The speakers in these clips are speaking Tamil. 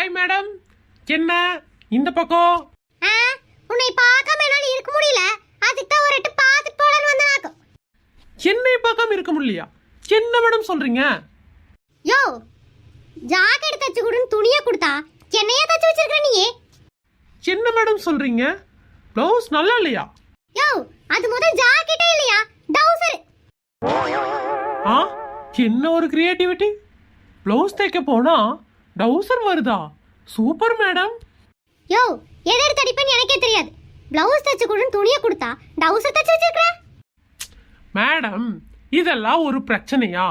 ஹாய் மேடம் என்ன? இந்த பக்கம். ஆ, உன்னை பார்க்காம என்னால இருக்க முடியல. அதுக்கு தான் ஒரு எட்டு பார்த்துட்டு போலான்னு வந்தனாக்கும் என்னை பார்க்காம இருக்க முடியலையா? என்ன மேடம் சொல்றீங்க? யோ ஜாக்கெட் தச்சு கொடுன்னு துணியை கொடுத்தா என்னையே தச்சு வச்சிருக்க நீ என்ன மேடம் சொல்றீங்க? ப்ளவுஸ் நல்லா இல்லையா? யோ அது முதல் ஜாக்கெட்டே இல்லையா? டவுசர் ஆ என்ன ஒரு கிரியேட்டிவிட்டி ப்ளவுஸ் தைக்க போனா டவுசர் வருதா? Super madam. யோ எதை எடுத்து அடிப்பேன்னு எனக்கே தெரியாது. பிளவுஸ் தச்சு கொடுன்னு துணியை கொடுத்தா டவுசர் தச்சு வச்சிருக்க மேடம் இதெல்லாம் ஒரு பிரச்சனையா?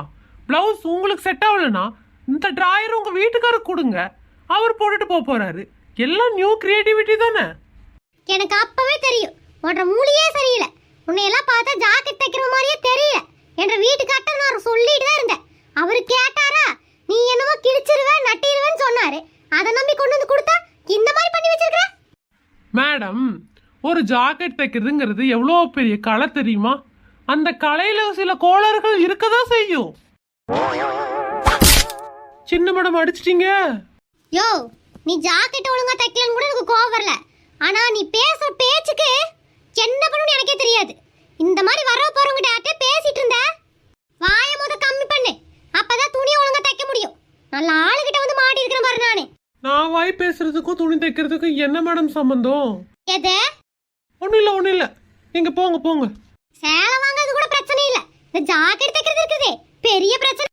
ப்ளவுஸ் உங்களுக்கு செட் ஆகலைன்னா இந்த டிராயர் உங்க வீட்டுக்காரருக்கு கொடுங்க. அவர் போட்டுட்டு போக போறாரு. எல்லாம் நியூ கிரியேட்டிவிட்டி தானே? எனக்கு அப்பவே தெரியும். உன்ற மூலியே சரியில்லை. உன்னை எல்லாம் பார்த்தா ஜாக்கெட் தைக்கிற அதை நம்பி கொண்டு வந்து கொடுத்தா இந்த மாதிரி பண்ணி வச்சிருக்க மேடம் ஒரு ஜாக்கெட் தைக்கிறதுங்கிறது எவ்வளோ பெரிய கலை தெரியுமா? அந்த கலையில சில கோளாறுகள் இருக்கதான் செய்யும். சின்ன மேடம் அடிச்சிட்டீங்க. யோ நீ ஜாக்கெட் ஒழுங்கா தைக்கலன்னு கூட எனக்கு கோவம் வரல. ஆனா நீ பேசுற பேச்சுக்கு என்ன பண்ணணும்னு எனக்கே தெரியாது. இந்த மாதிரி வர போறவங்கிட்ட பேசிட்டு இருந்த வாயை முத கம்மி பண்ணு அப்பதான் துணி ஒழுங்கா தைக்க முடியும் நல்ல ஆளுகிட்ட வந்து மாட்டி இருக்கிற பாரு நானு நான் வாய் பேசுறதுக்கும் துணி தைக்கிறதுக்கும் என்ன மேடம் சம்பந்தம்? எது? ஒன்றும் இல்லை ஒன்றும் இல்லை. நீங்கள் போங்க போங்க. சேலை வாங்குறது கூட பிரச்சனை இல்ல. இந்த ஜாக்கெட் தைக்கிறது இருக்குதே. பெரிய பிரச்சனை